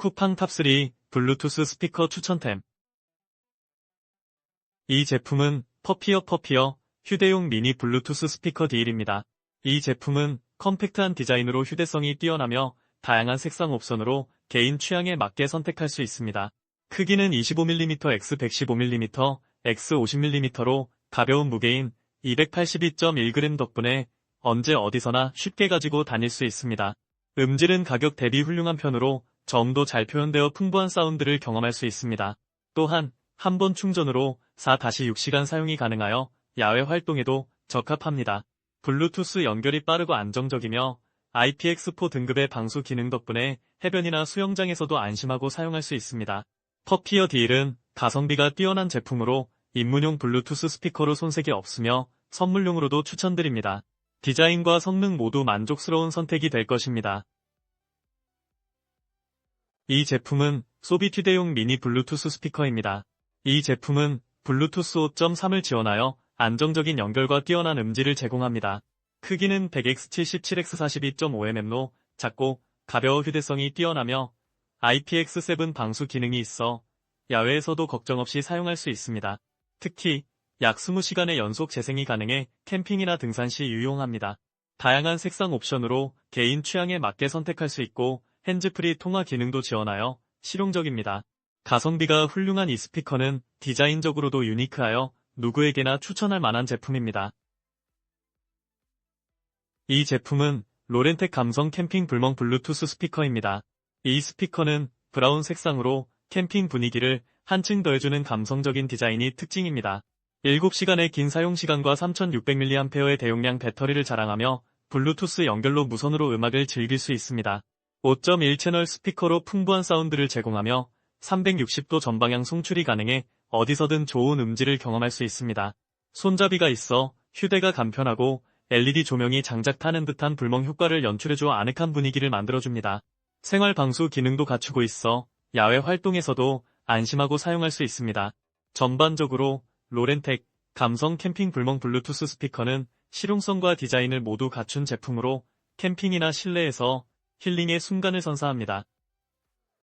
쿠팡 탑3 블루투스 스피커 추천템. 이 제품은 퍼피어 퍼피어 휴대용 미니 블루투스 스피커 디일입니다. 이 제품은 컴팩트한 디자인으로 휴대성이 뛰어나며 다양한 색상 옵션으로 개인 취향에 맞게 선택할 수 있습니다. 크기는 25mm x 115mm, x 50mm로 가벼운 무게인 282.1g 덕분에 언제 어디서나 쉽게 가지고 다닐 수 있습니다. 음질은 가격 대비 훌륭한 편으로 저음도 잘 표현되어 풍부한 사운드를 경험할 수 있습니다. 또한 한 번 충전으로 4-6시간 사용이 가능하여 야외 활동에도 적합합니다. 블루투스 연결이 빠르고 안정적이며 IPX4 등급의 방수 기능 덕분에 해변이나 수영장에서도 안심하고 사용할 수 있습니다. 퍼피어 딜은 가성비가 뛰어난 제품으로 입문용 블루투스 스피커로 손색이 없으며 선물용으로도 추천드립니다. 디자인과 성능 모두 만족스러운 선택이 될 것입니다. 이 제품은 소비 휴대용 미니 블루투스 스피커입니다. 이 제품은 블루투스 5.3을 지원하여 안정적인 연결과 뛰어난 음질을 제공합니다. 크기는 100x77x42.5mm로 작고 가벼워 휴대성이 뛰어나며 IPX7 방수 기능이 있어 야외에서도 걱정 없이 사용할 수 있습니다. 특히 약 20시간의 연속 재생이 가능해 캠핑이나 등산 시 유용합니다. 다양한 색상 옵션으로 개인 취향에 맞게 선택할 수 있고 핸즈프리 통화 기능도 지원하여 실용적입니다. 가성비가 훌륭한 이 스피커는 디자인적으로도 유니크하여 누구에게나 추천할 만한 제품입니다. 이 제품은 로렌텍 감성 캠핑 불멍 블루투스 스피커입니다. 이 스피커는 브라운 색상으로 캠핑 분위기를 한층 더해주는 감성적인 디자인이 특징입니다. 7시간의 긴 사용시간과 3600mAh의 대용량 배터리를 자랑하며 블루투스 연결로 무선으로 음악을 즐길 수 있습니다. 5.1채널 스피커로 풍부한 사운드를 제공하며 360도 전방향 송출이 가능해 어디서든 좋은 음질을 경험할 수 있습니다. 손잡이가 있어 휴대가 간편하고 LED 조명이 장작 타는 듯한 불멍 효과를 연출해줘 아늑한 분위기를 만들어줍니다. 생활 방수 기능도 갖추고 있어 야외 활동에서도 안심하고 사용할 수 있습니다. 전반적으로 로렌텍 감성 캠핑 불멍 블루투스 스피커는 실용성과 디자인을 모두 갖춘 제품으로 캠핑이나 실내에서 힐링의 순간을 선사합니다.